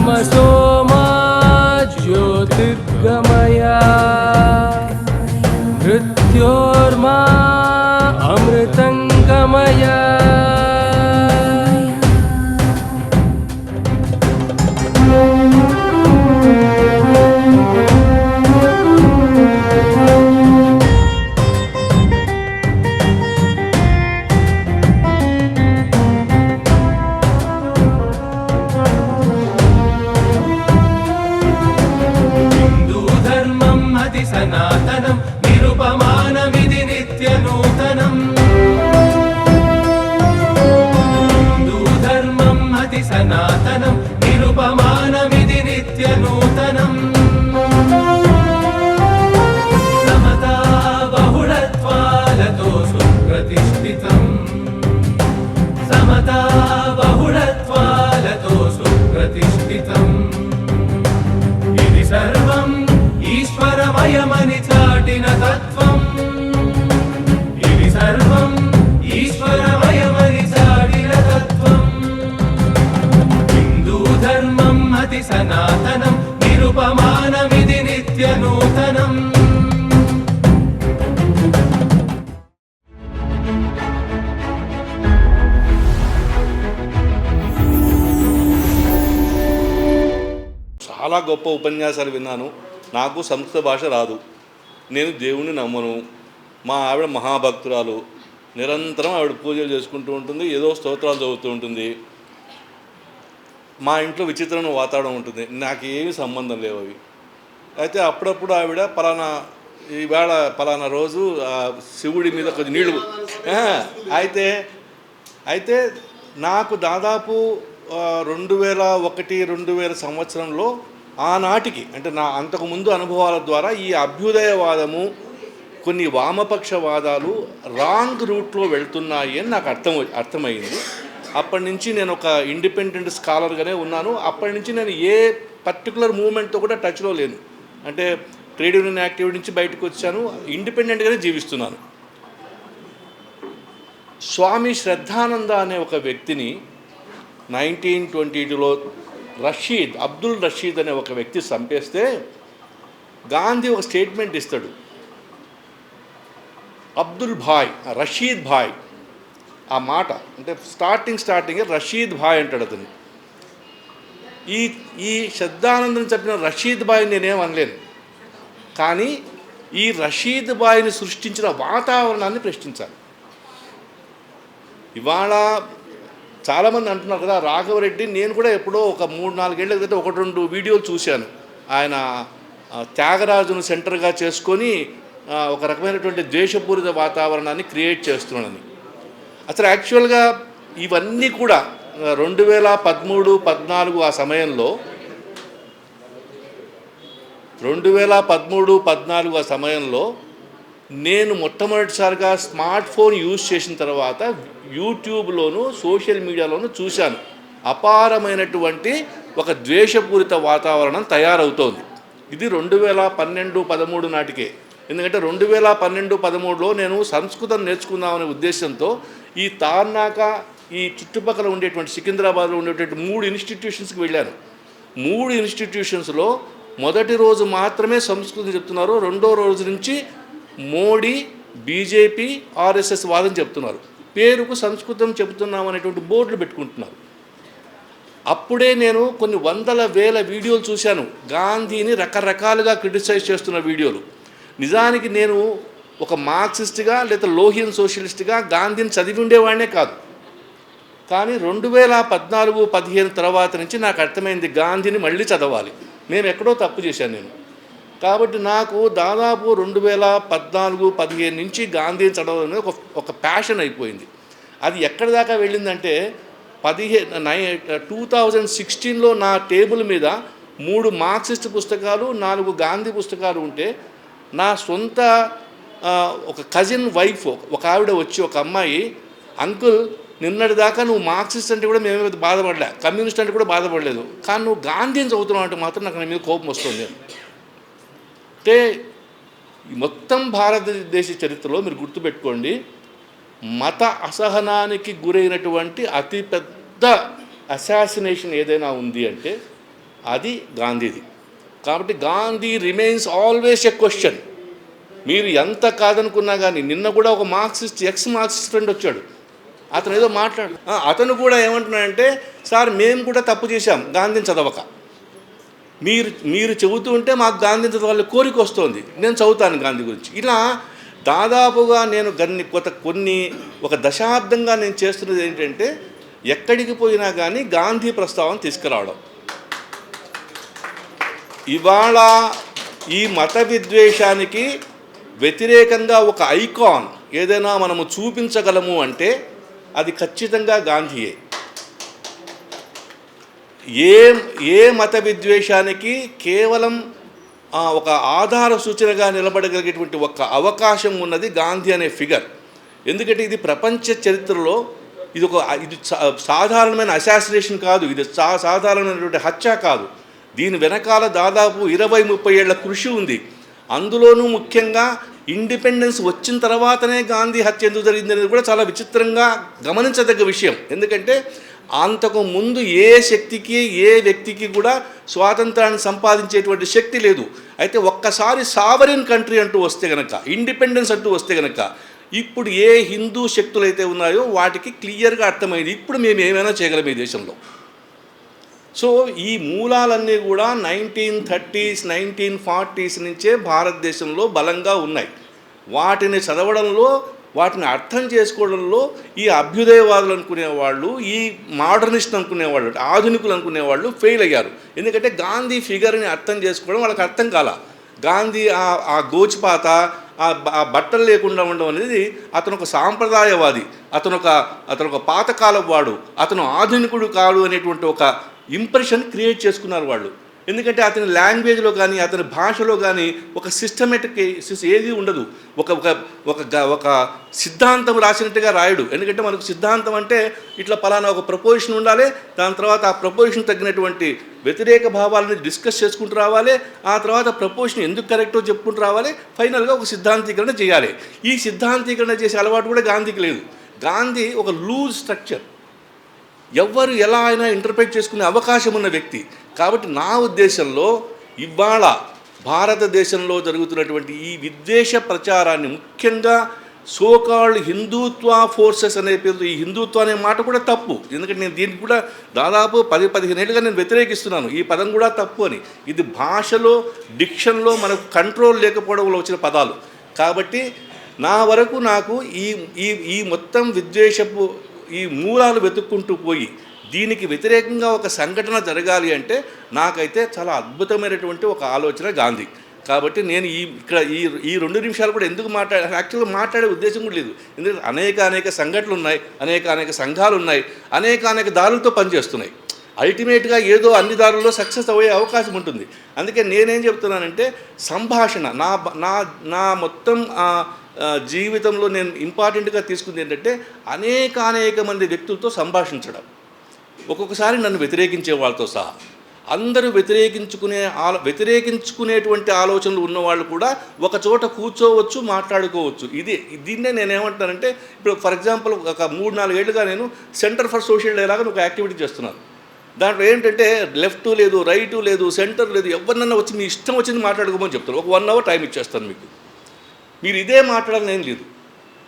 तमसो मा ज्योतिर्गमय मृत्योर्मा ధర్మం అతి సనాతనం నిరుపమానమిది నిత్య నూతనం. చాలా గొప్ప ఉపన్యాసాలు విన్నాను. నాకు సంస్కృత భాష రాదు. నేను దేవుణ్ణి నమ్మను. మా ఆవిడ మహాభక్తురాలు. నిరంతరం ఆవిడ పూజలు చేసుకుంటూ ఉంటుంది. ఏదో స్తోత్రాలు చదువుతూ ఉంటుంది. మా ఇంట్లో విచిత్రమైన వాతావరణం ఉంటుంది. నాకు ఏమీ సంబంధం లేవు అవి. అయితే అప్పుడప్పుడు ఆవిడ పలానా ఈవేళ పలానా రోజు శివుడి మీద కొద్ది నీళ్ళు అయితే అయితే నాకు దాదాపు రెండు వేల ఒకటి రెండు వేల సంవత్సరంలో ఆనాటికి అంటే నా అంతకుముందు అనుభవాల ద్వారా ఈ అభ్యుదయవాదము కొన్ని వామపక్షవాదాలు రాంగ్ రూట్లో వెళ్తున్నాయి అని నాకు అర్థం అర్థమైంది. అప్పటి నుంచి నేను ఒక ఇండిపెండెంట్ స్కాలర్గానే ఉన్నాను. అప్పటి నుంచి నేను ఏ పర్టికులర్ మూమెంట్తో కూడా టచ్లో లేను. అంటే ట్రేడ్ యూనియన్ యాక్టివిటీ నుంచి బయటకు వచ్చాను. ఇండిపెండెంట్గానే జీవిస్తున్నాను. స్వామి శ్రద్ధానంద అనే ఒక వ్యక్తిని నైన్టీన్ ట్వంటీ టూలో రషీద్ అబ్దుల్ రషీద్ అనే ఒక వ్యక్తి చంపేస్తే గాంధీ ఒక స్టేట్మెంట్ ఇస్తాడు. అబ్దుల్ భాయ్ రషీద్ భాయ్ ఆ మాట అంటే స్టార్టింగ్ స్టార్టింగ్ రషీద్ భాయ్ అంటాడు అతను ఈ ఈ శ్రద్ధానందం చెప్పిన రషీద్ భాయ్ నేనేం అనలేను. కానీ ఈ రషీద్ భాయ్ని సృష్టించిన వాతావరణాన్ని ప్రశ్నించాలి. ఇవాళ చాలామంది అంటున్నారు కదా రాఘవరెడ్డి నేను కూడా ఎప్పుడో ఒక మూడు నాలుగేళ్ళ క్రితం ఒకటి రెండు వీడియోలు చూశాను. ఆయన త్యాగరాజును సెంటర్గా చేసుకొని ఒక రకమైనటువంటి ద్వేషపూరిత వాతావరణాన్ని క్రియేట్ చేస్తున్నాడని. అసలు యాక్చువల్గా ఇవన్నీ కూడా రెండు వేల పదమూడు పద్నాలుగు ఆ సమయంలో రెండు వేల పదమూడు పద్నాలుగు ఆ సమయంలో నేను మొట్టమొదటిసారిగా స్మార్ట్ ఫోన్ యూజ్ చేసిన తర్వాత యూట్యూబ్లోను సోషల్ మీడియాలోను చూశాను. అపారమైనటువంటి ఒక ద్వేషపూరిత వాతావరణం తయారవుతోంది. ఇది రెండు వేల పన్నెండు పదమూడు నాటికే. ఎందుకంటే రెండు వేల పన్నెండు పదమూడులో నేను సంస్కృతం నేర్చుకుందామనే ఉద్దేశంతో ఈ తార్నాక ఈ చుట్టుపక్కల ఉండేటువంటి సికింద్రాబాద్లో ఉండేటువంటి మూడు ఇన్స్టిట్యూషన్స్కి వెళ్ళాను. మూడు ఇన్స్టిట్యూషన్స్లో మొదటి రోజు మాత్రమే సంస్కృతం చెప్తున్నారు. రెండో రోజు నుంచి మోడీ బీజేపీ ఆర్ఎస్ఎస్ వాదం చెప్తున్నారు. పేరుకు సంస్కృతం చెబుతున్నాం అనేటువంటి బోర్డులు పెట్టుకుంటున్నారు. అప్పుడే నేను కొన్ని వందల వేల వీడియోలు చూశాను. గాంధీని రకరకాలుగా క్రిటిసైజ్ చేస్తున్న వీడియోలు. నిజానికి నేను ఒక మార్క్సిస్ట్గా లేదా లోహియన్ సోషలిస్ట్గా గాంధీని చదివి ఉండేవాడినే కాదు. కానీ రెండు వేల పద్నాలుగు పదిహేను తర్వాత నుంచి నాకు అర్థమైంది గాంధీని మళ్ళీ చదవాలి. నేను ఎక్కడో తప్పు చేశాను నేను. కాబట్టి నాకు దాదాపు రెండు వేల పద్నాలుగు పదిహేను నుంచి గాంధీని చదవడం అనేది ఒక ఒక ప్యాషన్ అయిపోయింది. అది ఎక్కడి దాకా వెళ్ళిందంటే పదిహేను నై టూ థౌజండ్ సిక్స్టీన్లో నా టేబుల్ మీద మూడు మార్క్సిస్ట్ పుస్తకాలు నాలుగు గాంధీ పుస్తకాలు ఉంటే నా సొంత ఒక కజిన్ వైఫ్ ఒక ఆవిడ వచ్చి ఒక అమ్మాయి అంకుల్ నిన్నటి దాకా నువ్వు మార్క్సిస్ట్ అంటే కూడా మేమే బాధపడలే. కమ్యూనిస్ట్ అంటే కూడా బాధపడలేదు. కానీ నువ్వు గాంధీని చదువుతున్నావు అంటే మాత్రం నాకు నా మీద కోపం వస్తుంది. అంటే మొత్తం భారతదేశ చరిత్రలో మీరు గుర్తుపెట్టుకోండి మత అసహనానికి గురైనటువంటి అతిపెద్ద అసాసినేషన్ ఏదైనా ఉంది అంటే అది గాంధీది. కాబట్టి Gandhi remains always a question మీరు ఎంత కాదనుకున్నా కానీ నిన్న కూడా ఒక మార్క్సిస్ట్ ఎక్స్ మార్క్సిస్ట్ ఫ్రెండ్ వచ్చాడు. అతను ఏదో మాట్లాడు అతను కూడా ఏమంటున్నాడంటే సార్ మేము కూడా తప్పు చేశాం గాంధీని చదవక. మీరు మీరు చెబుతూ ఉంటే మాకు గాంధీని చదవాలి కోరిక వస్తుంది. నేను చదువుతాను గాంధీ గురించి. ఇలా దాదాపుగా నేను గన్ని కొత్త కొన్ని ఒక దశాబ్దంగా నేను చేస్తున్నది ఏంటంటే ఎక్కడికి పోయినా కానీ గాంధీ ప్రస్తావన తీసుకురావడం. ఇవాళ ఈ మత విద్వేషానికి వ్యతిరేకంగా ఒక ఐకాన్ ఏదైనా మనము చూపించగలము అంటే అది ఖచ్చితంగా గాంధీయే. ఏ ఏ మత విద్వేషానికి కేవలం ఒక ఆధార సూచనగా నిలబడగలిగేటువంటి ఒక అవకాశం ఉన్నది గాంధీ అనే ఫిగర్. ఎందుకంటే ఇది ప్రపంచ చరిత్రలో ఇది ఒక ఇది సా- సాధారణమైన అసాసినేషన్ కాదు ఇది సా సాధారణమైనటువంటి హత్య కాదు. దీని వెనకాల దాదాపు ఇరవై ముప్పై ఏళ్ళ కృషి ఉంది. అందులోనూ ముఖ్యంగా ఇండిపెండెన్స్ వచ్చిన తర్వాతనే గాంధీ హత్య ఎందుకు జరిగింది అనేది కూడా చాలా విచిత్రంగా గమనించదగ్గ విషయం. ఎందుకంటే అంతకు ముందు ఏ శక్తికి ఏ వ్యక్తికి కూడా స్వాతంత్రాన్ని సంపాదించేటువంటి శక్తి లేదు. అయితే ఒక్కసారి సావరిన్ కంట్రీ అంటూ వస్తే గనక ఇండిపెండెన్స్ అంటూ వస్తే గనక ఇప్పుడు ఏ హిందూ శక్తులు అయితే ఉన్నాయో వాటికి క్లియర్గా అర్థమైంది. ఇప్పుడు మేము ఏమైనా చేయగలం ఈ దేశంలో? సో ఈ మూలాలన్నీ కూడా నైన్టీన్ థర్టీస్ నైన్టీన్ ఫార్టీస్ నుంచే భారతదేశంలో బలంగా ఉన్నాయి. వాటిని చదవడంలో వాటిని అర్థం చేసుకోవడంలో ఈ అభ్యుదయవాదులు అనుకునేవాళ్ళు ఈ మోడర్నిస్ట్ అనుకునేవాళ్ళు ఆధునికులు అనుకునేవాళ్ళు ఫెయిల్ అయ్యారు. ఎందుకంటే గాంధీ ఫిగర్ని అర్థం చేసుకోవడం వాళ్ళకి అర్థం కాల. గాంధీ ఆ ఆ గోచిపాత ఆ ఆ బట్టలు లేకుండా ఉండడం అనేది అతను ఒక సాంప్రదాయవాది అతను ఒక అతను ఒక పాతకాలం వాడు అతను ఆధునికుడు కాడు అనేటువంటి ఒక ఇంప్రెషన్ క్రియేట్ చేసుకున్నారు వాళ్ళు. ఎందుకంటే అతని లాంగ్వేజ్లో కానీ అతని భాషలో కానీ ఒక సిస్టమేటిక్ ఏది ఉండదు. ఒక ఒక ఒక గ- ఒక సిద్ధాంతం రాసినట్టుగా రాయడు. ఎందుకంటే మనకు సిద్ధాంతం అంటే ఇట్లా పలానా ఒక ప్రపోజిషన్ ఉండాలి దాని తర్వాత ఆ ప్రపోజిషన్ తగ్గినటువంటి వ్యతిరేక భావాలని డిస్కస్ చేసుకుంటూ రావాలి ఆ తర్వాత ప్రపోజిషన్ ఎందుకు కరెక్టో చెప్పుకుంటూ రావాలి ఫైనల్గా ఒక సిద్ధాంతీకరణ చేయాలి. ఈ సిద్ధాంతీకరణ చేసే అలవాటు కూడా గాంధీకి లేదు. గాంధీ ఒక లూజ్ స్ట్రక్చర్ ఎవ్వరు ఎలా అయినా ఇంటర్ప్రిట్ చేసుకునే అవకాశం ఉన్న వ్యక్తి. కాబట్టి నా ఉద్దేశంలో ఇవాళ భారతదేశంలో జరుగుతున్నటువంటి ఈ విద్వేష ప్రచారాన్ని ముఖ్యంగా సోకాల్డ్ హిందుత్వ ఫోర్సెస్ అనే పేరు ఈ హిందుత్వ అనే మాట కూడా తప్పు. ఎందుకంటే నేను దీనికి కూడా దాదాపు పది పదిహేను ఏళ్ళుగా నేను వ్యతిరేకిస్తున్నాను. ఈ పదం కూడా తప్పు అని. ఇది భాషలో డిక్షన్లో మనకు కంట్రోల్ లేకపోవడంలో వచ్చిన పదాలు. కాబట్టి నా వరకు నాకు ఈ ఈ ఈ మొత్తం విద్వేషపు ఈ మూలాలు వెతుక్కుంటూ పోయి దీనికి వ్యతిరేకంగా ఒక సంఘటన జరగాలి అంటే నాకైతే చాలా అద్భుతమైనటువంటి ఒక ఆలోచన గాంధీ. కాబట్టి నేను ఈ ఇక్కడ ఈ ఈ రెండు నిమిషాలు కూడా ఎందుకు మాట్లాడే యాక్చువల్గా మాట్లాడే ఉద్దేశం కూడా లేదు. ఎందుకంటే అనేక అనేక సంఘటనలు ఉన్నాయి అనేక అనేక సంఘాలు ఉన్నాయి అనేక అనేక దారులతో పనిచేస్తున్నాయి. అల్టిమేట్గా ఏదో అన్ని దారుల్లో సక్సెస్ అయ్యే అవకాశం ఉంటుంది. అందుకే నేనేం చెప్తున్నానంటే సంభాషణ. నా బ- నా నా మొత్తం జీవితంలో నేను ఇంపార్టెంట్గా తీసుకుంది ఏంటంటే అనేక అనేక మంది వ్యక్తులతో సంభాషించడం. ఒక్కొక్కసారి నన్ను వ్యతిరేకించే వాళ్ళతో సహా. అందరూ వ్యతిరేకించుకునే ఆలో వ్యతిరేకించుకునేటువంటి ఆలోచనలు ఉన్నవాళ్ళు కూడా ఒక చోట కూర్చోవచ్చు మాట్లాడుకోవచ్చు. ఇది దీన్నే నేను ఏమంటానంటే ఇప్పుడు ఫర్ ఎగ్జాంపుల్ ఒక మూడు నాలుగేళ్ళుగా నేను సెంటర్ ఫర్ సోషల్ డైలాగ్ ఒక యాక్టివిటీ చేస్తున్నాను. దాంట్లో ఏంటంటే లెఫ్ట్ లేదు రైటు లేదు సెంటర్ లేదు ఎవరినన్నా వచ్చి మీ ఇష్టం వచ్చింది మాట్లాడుకోమని చెప్తారు. ఒక వన్ అవర్ టైం ఇచ్చేస్తాను మీకు. మీరు ఇదే మాట్లాడాలని ఏం లేదు.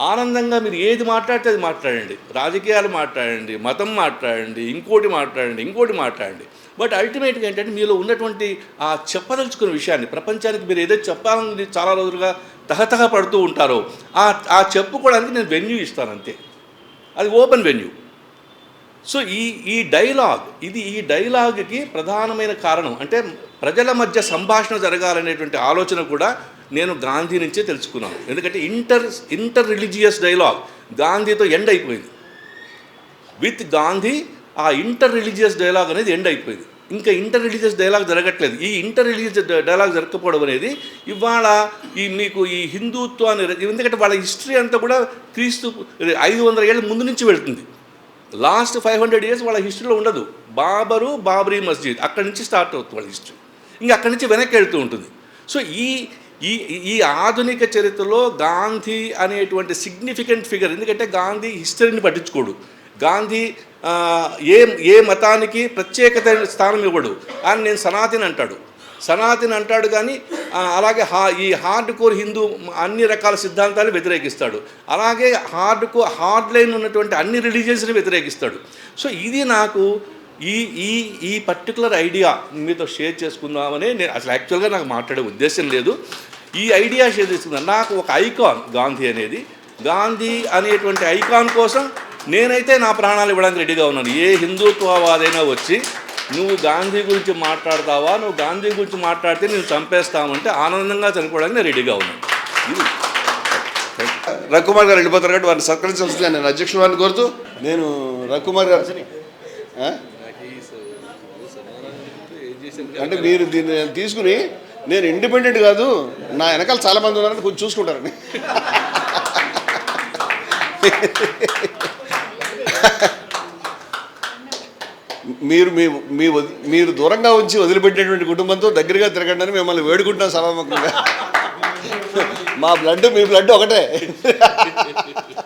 ఆనందంగా మీరు ఏది మాట్లాడితే అది మాట్లాడండి. రాజకీయాలు మాట్లాడండి మతం మాట్లాడండి ఇంకోటి మాట్లాడండి ఇంకోటి మాట్లాడండి. బట్ అల్టిమేట్గా ఏంటంటే మీలో ఉన్నటువంటి ఆ చెప్పదలుచుకున్న విషయాన్ని ప్రపంచానికి మీరు ఏదైతే చెప్పాలని చాలా రోజులుగా తహతహ పడుతూ ఉంటారో ఆ ఆ చెప్పుకోవడానికి నేను వెన్యూ ఇస్తాను అంతే. అది ఓపెన్ వెన్యూ. సో ఈ ఈ డైలాగ్ ఇది ఈ డైలాగ్కి ప్రధానమైన కారణం. అంటే ప్రజల మధ్య సంభాషణ జరగాలనేటువంటి ఆలోచన కూడా నేను గాంధీ నుంచే తెలుసుకున్నాను. ఎందుకంటే ఇంటర్ ఇంటర్ రిలీజియస్ డైలాగ్ గాంధీతో ఎండ్ అయిపోయింది. విత్ గాంధీ ఆ ఇంటర్ రిలీజియస్ డైలాగ్ అనేది ఎండ్ అయిపోయింది. ఇంకా ఇంటర్ రిలీజియస్ డైలాగ్ జరగట్లేదు. ఈ ఇంటర్ రిలీజియస్ డైలాగ్ జరగకపోవడం అనేది ఇవాళ ఈ మీకు ఈ హిందుత్వాన్ని ఎందుకంటే వాళ్ళ హిస్టరీ అంతా కూడా క్రీస్తు ఐదు వందల ఏళ్ళ ముందు నుంచి వెళ్తుంది. లాస్ట్ ఫైవ్ హండ్రెడ్ ఇయర్స్ వాళ్ళ హిస్టరీలో ఉండదు. బాబరు బాబరీ మస్జిద్ అక్కడి నుంచి స్టార్ట్ అవుతుంది వాళ్ళ హిస్టరీ ఇంకా అక్కడి నుంచి వెనక్కి వెళ్తూ ఉంటుంది. సో ఈ ఈ ఈ ఆధునిక చరిత్రలో గాంధీ అనేటువంటి సిగ్నిఫికెంట్ ఫిగర్ ఎందుకంటే గాంధీ హిస్టరీని పట్టించుకోడు. గాంధీ ఏ ఏ మతానికి ప్రత్యేకత స్థానం ఇవ్వడు. అని నేను సనాతిని అంటాడు. సనాతిని అంటాడు కానీ అలాగే హా ఈ హార్డ్ కోర్ హిందూ అన్ని రకాల సిద్ధాంతాలు వ్యతిరేకిస్తాడు. అలాగే హార్డ్ కో హార్డ్ లైన్ ఉన్నటువంటి అన్ని రిలీజియన్స్ని వ్యతిరేకిస్తాడు. సో ఇది నాకు ఈ ఈ ఈ పర్టికులర్ ఐడియా మీతో షేర్ చేసుకుందామని నేను అసలు యాక్చువల్గా నాకు మాట్లాడే ఉద్దేశం లేదు. ఈ ఐడియా షేర్ చేసుకుందాం. నాకు ఒక ఐకాన్ గాంధీ అనేది. గాంధీ అనేటువంటి ఐకాన్ కోసం నేనైతే నా ప్రాణాలు ఇవ్వడానికి రెడీగా ఉన్నాను. ఏ హిందుత్వవాదైనా వచ్చి నువ్వు గాంధీ గురించి మాట్లాడతావా? నువ్వు గాంధీ గురించి మాట్లాడితే నేను చంపేస్తామంటే ఆనందంగా చనిపోవడానికి నేను రెడీగా ఉన్నాను. ఇది. రఘుకుమార్ గారు వెళ్ళిపోతారు కాబట్టి వారిని సత్కరించాల్సిందే నేను అధ్యక్షుడు వారిని కోరుతూ నేను రఘుకుమార్ గారు అంటే మీరు దీన్ని తీసుకుని నేను ఇండిపెండెంట్ కాదు నా వెనకాల చాలా మంది ఉన్నారని కొంచెం చూసుకుంటారని మీరు మీ మీ మీరు దూరంగా ఉంచి వదిలిపెట్టేటువంటి కుటుంబంతో దగ్గరగా తిరగండి అని మిమ్మల్ని వేడుకుంటున్నాం సభాముఖంగా. మా బ్లడ్ మీ బ్లడ్ ఒకటే.